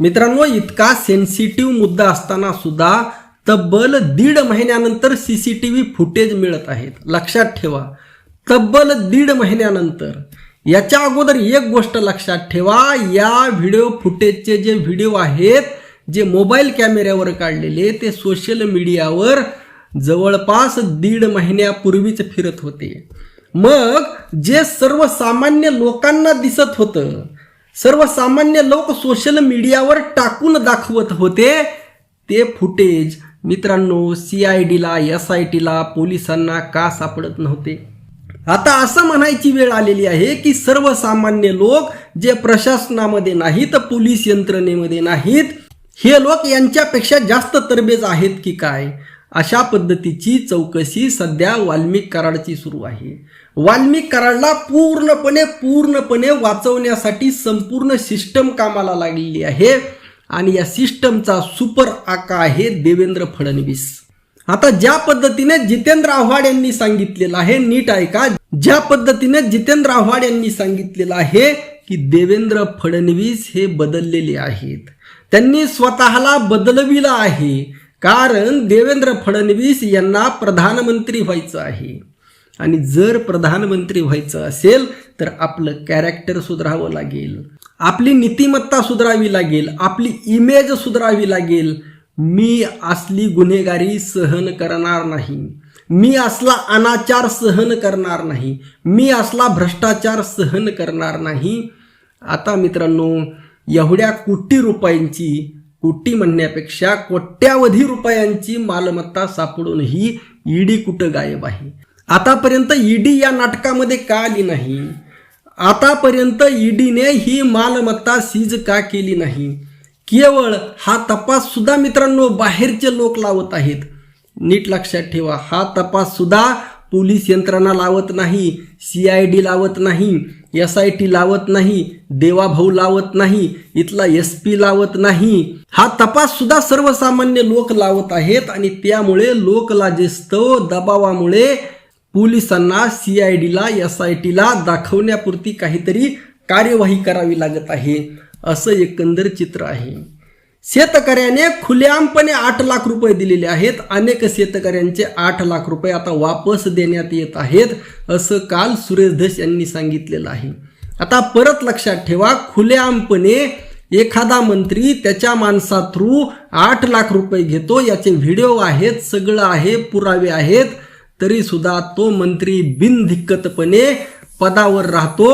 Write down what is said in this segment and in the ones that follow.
मित्रांनो इतका सेन्सिटिव्ह मुद्दा असताना सुद्धा तब्बल दीड महिन्यानंतर सीसीटीव्ही फुटेज मिळत आहेत. लक्षात ठेवा. तब्बल दीड महिन्यानंतर. याच्या अगोदर एक गोष्ट लक्षात ठेवा या व्हिडिओ फुटेजचे जे व्हिडिओ आहेत जे मोबाईल कॅमेऱ्यावर काढलेले ते सोशल मीडियावर जवळपास दीड महिन्यापूर्वीच फिरत होते. मग जे सर्वसामान्य लोकांना दिसत होतं सर्वसामान्य लोक सोशल मीडियावर टाकून दाखवत होते. ते फुटेज मित्रांनो सी आय डीला एस आय टीला पोलिसांना का सापडत नव्हते? आता असं म्हणायची वेळ आलेली आहे की सर्वसामान्य लोक जे प्रशासनामध्ये नाहीत पोलीस यंत्रणेमध्ये नाहीत हे लोक यांच्यापेक्षा जास्त तरबेज आहेत की काय? अशा पद्धतीची चौकशी सध्या वाल्मिक कराडची सुरू आहे. वाल्मिक कराडला पूर्णपणे पूर्णपणे वाचवण्यासाठी संपूर्ण सिस्टम कामाला लागलेली आहे आणि या सिस्टमचा सुपर आका आहे देवेंद्र फडणवीस. आता ज्या पद्धतीने जितेंद्र आव्हाड यांनी सांगितलेलं आहे नीट ऐका. ज्या पद्धतीने जितेंद्र आव्हाड यांनी सांगितलेलं आहे की देवेंद्र फडणवीस हे बदललेले आहेत. त्यांनी स्वतःला बदलविलं आहे. कारण देवेंद्र फडणवीस यांना प्रधानमंत्री व्हायचं आहे. आणि जर प्रधानमंत्री व्हायचं असेल तर आपलं कॅरेक्टर सुधारावं लागेल. आपली नीतिमत्ता सुधारावी लागेल. आपली इमेज सुधारावी लागेल. मी असली गुन्हेगारी सहन करणार नाही. मी असला अनाचार सहन करणार नाही. मी असला भ्रष्टाचार सहन करणार नाही. आता मित्रांनो एवढ्या कोटी रुपयांची कोटी म्हणण्यापेक्षा कोट्यावधी रुपयांची मालमत्ता सापडूनही ईडी कुठं गायब आहे? आतापर्यंत ईडी या नाटकामध्ये का आली नाही? आतापर्यंत ईडीने ही मालमत्ता सीज का केली नाही? केवळ हा तपास सुद्धा मित्रांनो बाहेरचे लोक लावत आहेत. नीट लक्षात ठेवा हा तपास सुद्धा पोलीस यंत्रणा लावत नाही सी आय डी लावत नाही एस आय टी लावत नाही देवाभाऊ लावत नाही इथला एस पी लावत नाही. हा तपास सुद्धा सर्वसामान्य लोक लावत आहेत आणि त्यामुळे लोकलाजेस्तव दबावामुळे पोलिसांना सी आय डीला एस आय टीला दाखवण्यापुरती काहीतरी कार्यवाही करावी लागत आहे. असं एकंदर चित्र आहे. शेतकऱ्याने खुलेआमपणे आठ लाख रुपये दिलेले आहेत. अनेक शेतकऱ्यांचे आठ लाख रुपये आता वापस देण्यात येत आहेत असं काल सुरेश धस यांनी सांगितलेलं आहे. आता परत लक्षात ठेवा खुलेआमपणे एखादा मंत्री त्याच्या माणसा थ्रू आठ लाख रुपये घेतो. याचे व्हिडिओ आहेत सगळं आहे पुरावे आहेत. तरी सुद्धा तो मंत्री बिनधिक्कतपणे पदावर राहतो.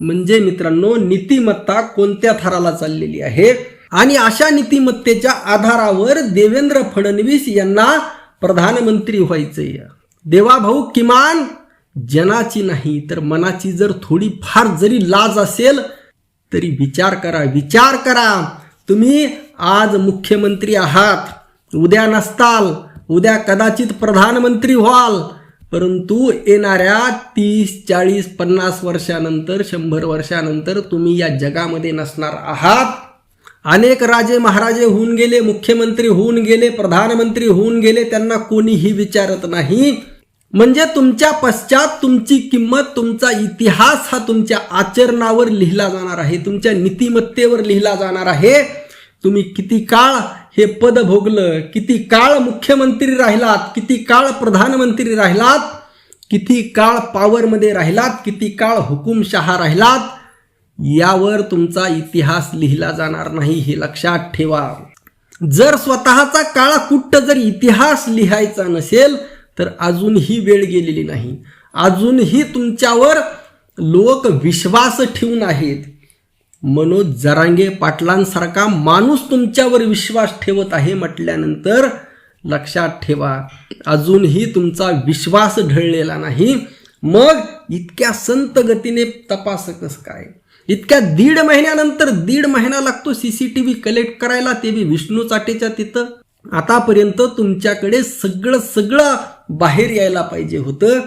म्हणजे मित्रांनो नीतिमत्ता कोणत्या थराला चाललेली आहे? आणि अशा नीतिमत्तेच्या आधारावर देवेंद्र फडणवीस यांना प्रधानमंत्री व्हायचंय. देवाभाऊ किमान जनाची नाही तर मनाची जर थोडी फार जरी लाज असेल तरी विचार करा विचार करा. तुम्ही आज मुख्यमंत्री आहात उद्या नसताल उद्या कदाचित प्रधानमंत्री व्हाल परंतु येणाऱ्या तीस चाळीस पन्नास वर्षानंतर शंभर वर्षानंतर तुम्ही या जगामध्ये नसणार आहात. अनेक राजे महाराजे होऊन गेले मुख्यमंत्री होऊन गेले प्रधानमंत्री होऊन गेले त्यांना कोणीही विचारत नाही. म्हणजे तुमच्या पश्चात तुमची किंमत तुमचा इतिहास हा तुमच्या आचरणावर लिहिला जाणार आहे तुमच्या नीतिमत्तेवर लिहिला जाणार आहे. तुम्ही किती काळ हे पद भोगलं किती काळ मुख्यमंत्री राहिलात किती काळ प्रधानमंत्री राहिलात किती काळ पॉवरमध्ये राहिलात किती काळ हुकुमशहा राहिलात यावर तुमचा इतिहास लिहिला जाणार नाही हे लक्षात ठेवा. जर स्वतःचा काळा कुठं जर इतिहास लिहायचा नसेल तर अजूनही वेळ गेलेली नाही. अजूनही तुमच्यावर लोक विश्वास ठेवून आहेत. मनोज जरांगे पाटलांसारखा माणूस तुमच्यावर विश्वास ठेवत आहे म्हटल्यानंतर लक्षात ठेवा अजूनही तुमचा विश्वास ढळलेला नाही. मग इतक्या संत गतीने तपास कसं काय? इतक्या दीड महिन्यानंतर दीड महिना लागतो सीसीटीव्ही कलेक्ट करायला ते बी विष्णू चाटेच्या तिथं. आतापर्यंत तुमच्याकडे सगळं सगळं बाहेर यायला पाहिजे होतं.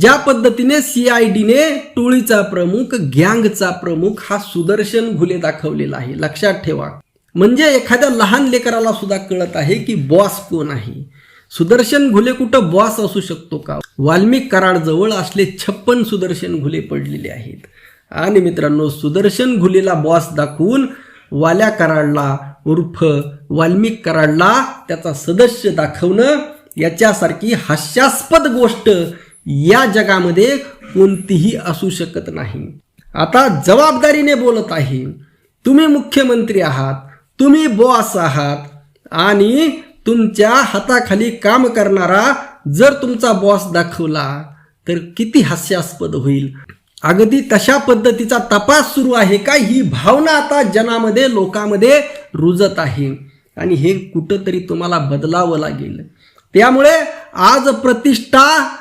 ज्या पद्धतीने सीआयडीने टोळीचा प्रमुख गँगचा प्रमुख हा सुदर्शन घुले दाखवलेला आहे. लक्षात ठेवा. म्हणजे एखाद्या लहान लेकराला सुद्धा कळत आहे की बॉस कोण आहे. सुदर्शन घुले कुठं बॉस असू शकतो का? वाल्मिक कराड जवळ असले छप्पन सुदर्शन घुले पडलेले आहेत. आणि मित्रांनो सुदर्शन घुलेला बॉस दाखवून वाल्या कराडला उर्फ वाल्मिक कराडला त्याचा सदस्य दाखवणं याच्यासारखी हास्यास्पद गोष्ट या जगामध्ये कोणतीही असू शकत नाही. आता जबाबदारीने बोलत आहे तुम्ही मुख्यमंत्री आहात तुम्ही बॉस आहात आणि तुमच्या हाताखाली काम करणारा जर तुमचा बॉस दाखवला तर किती हास्यास्पद होईल. अगदी तशा पद्धतीचा तपास सुरू आहे का? ही भावना आता जनामध्ये लोकांमध्ये रुजत आहे. आणि हे कुठंतरी तुम्हाला बदलावं लागेल. त्यामुळे आज प्रतिष्ठा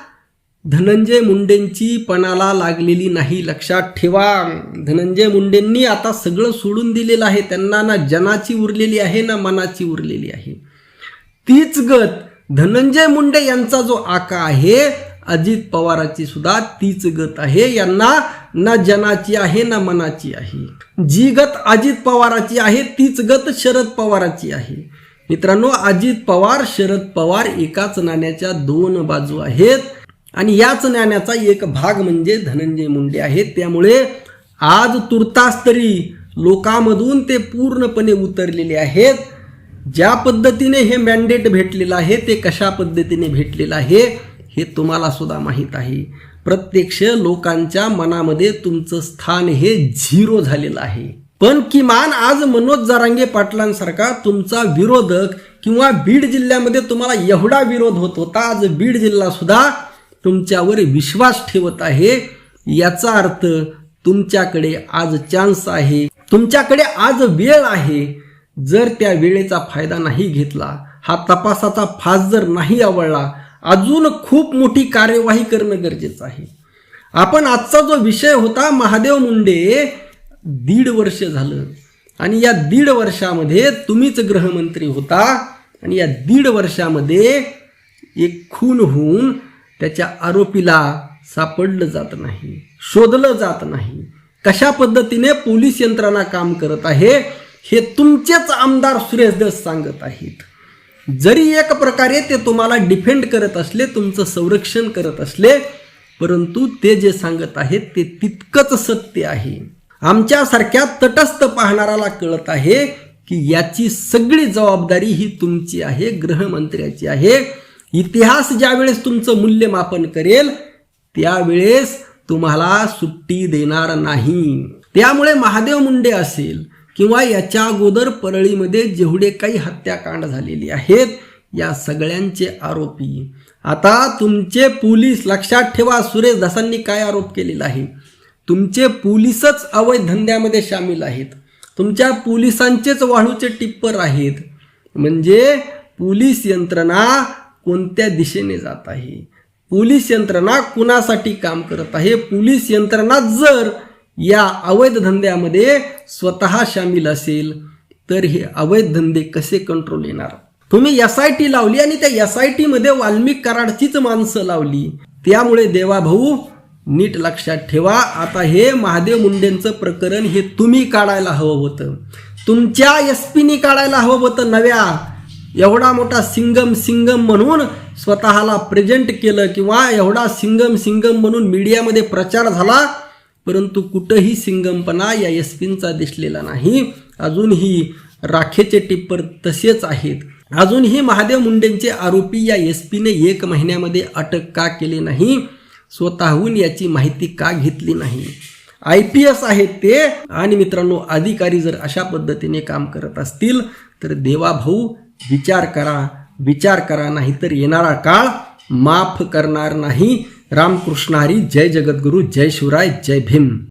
धनंजय मुंडेंची पणाला लागलेली नाही लक्षात ठेवा. धनंजय मुंडेंनी आता सगळं सोडून दिलेलं आहे. त्यांना ना जनाची उरलेली आहे ना मनाची उरलेली आहे. तीच गत धनंजय मुंडे यांचा जो आका आहे अजित पवाराची सुद्धा तीच गत आहे. यांना ना जनाची आहे ना मनाची आहे. जी गत अजित पवाराची आहे तीच गत शरद पवाराची आहे. मित्रांनो अजित पवार शरद पवार एकाच नाण्याच्या दोन बाजू आहेत. आणि याच नाण्याचा एक भाग म्हणजे धनंजय मुंडे आहेत. त्यामुळे आज तुर्तास तरी लोकांमधून ते पूर्णपणे उतरलेले आहेत. ज्या पद्धतीने हे मॅन्डेट भेटलेलं आहे ते कशा पद्धतीने भेटलेलं आहे हे तुम्हाला सुद्धा माहीत आहे. प्रत्यक्ष लोकांच्या मनामध्ये तुमचं स्थान हे झिरो झालेलं आहे. पण किमान आज मनोज जारांगे पाटलांसारखा तुमचा विरोधक किंवा बीड जिल्ह्यामध्ये तुम्हाला एवढा विरोध होत होता आज बीड जिल्हा सुद्धा तुमच्यावर विश्वास ठेवत आहे. याचा अर्थ तुमच्याकडे आज चान्स आहे. तुमच्याकडे आज वेळ आहे. जर त्या वेळेचा फायदा नाही घेतला हा तपासाचा फास जर नाही आवडला अजून खूप मोठी कार्यवाही करणं गरजेचं आहे. आपण आजचा जो विषय होता महादेव मुंडे दीड वर्ष झालं. आणि या दीड वर्षामध्ये तुम्हीच गृहमंत्री होता. आणि या दीड वर्षामध्ये एक खून होऊन त्याच्या आरोपीला सापडलं जात नाही शोधलं जात नाही. कशा पद्धतीने पोलीस यंत्रणा काम करत आहे हे तुमचेच आमदार सुरेश दस सांगत आहेत. जरी एक प्रकारे ते तुम्हाला डिफेंड करत असले तुमचं संरक्षण करत असले परंतु ते जे सांगत आहेत ते तितकंच सत्य आहे. आमच्यासारख्या तटस्थ पाहणाराला कळत आहे की याची सगळी जबाबदारी ही तुमची आहे गृहमंत्र्याची आहे. इतिहास ज्यावेळेस तुमचं मूल्यमापन करेल त्यावेळेस तुम्हाला सुट्टी देणार नाही. त्यामुळे महादेव मुंडे असेल किंवा याच्या अगोदर परळीमध्ये जेवढे काही हत्याकांड झालेली आहेत या सगळ्यांचे आरोपी. आता तुमचे पोलीस लक्षात ठेवा सुरेश दासांनी काय आरोप केलेला आहे? तुमचे पोलीसच अवैध धंद्यामध्ये सामील आहेत. तुमच्या पोलिसांचेच वाळूचे टिप्पर आहेत. म्हणजे पोलीस यंत्रणा कोणत्या दिशेने जात आहे? पोलीस यंत्रणा कुणासाठी काम करत आहे? पोलीस यंत्रणा जर या अवैध धंद्यामध्ये स्वतः सामील असेल तर हे अवैध धंदे कसे कंट्रोल येणार? तुम्ही एस आय टी लावली आणि त्या एस आय टी मध्ये वाल्मिक कराडचीच माणसं लावली. त्यामुळे देवाभाऊ नीट लक्षात ठेवा. आता हे महादेव मुंडेंचं प्रकरण हे तुम्ही काढायला हवं होतं. तुमच्या एस पीनी काढायला हवं होतं नव्या. एवढा मोठा सिंगम सिंगम म्हणून स्वतःला प्रेझेंट केलं किंवा एवढा सिंगम सिंगम म्हणून मीडियामध्ये प्रचार झाला परंतु कुठंही सिंगमपणा या एस पींचा दिसलेला नाही. अजूनही राखेचे टिप्पर तसेच आहेत. अजूनही महादेव मुंडेंचे आरोपी या एस पीने एक महिन्यामध्ये अटक का केले नाही? स्वतःहून याची माहिती का घेतली नाही? आय पी एस आहेत ते. आणि मित्रांनो अधिकारी जर अशा पद्धतीने काम करत असतील तर देवाभाऊ विचार करा. विचार करा नाहीतर येणारा काळ माफ करणार नाही. रामकृष्ण हरी जय जगद्गुरू जय शिवराय जय भीम.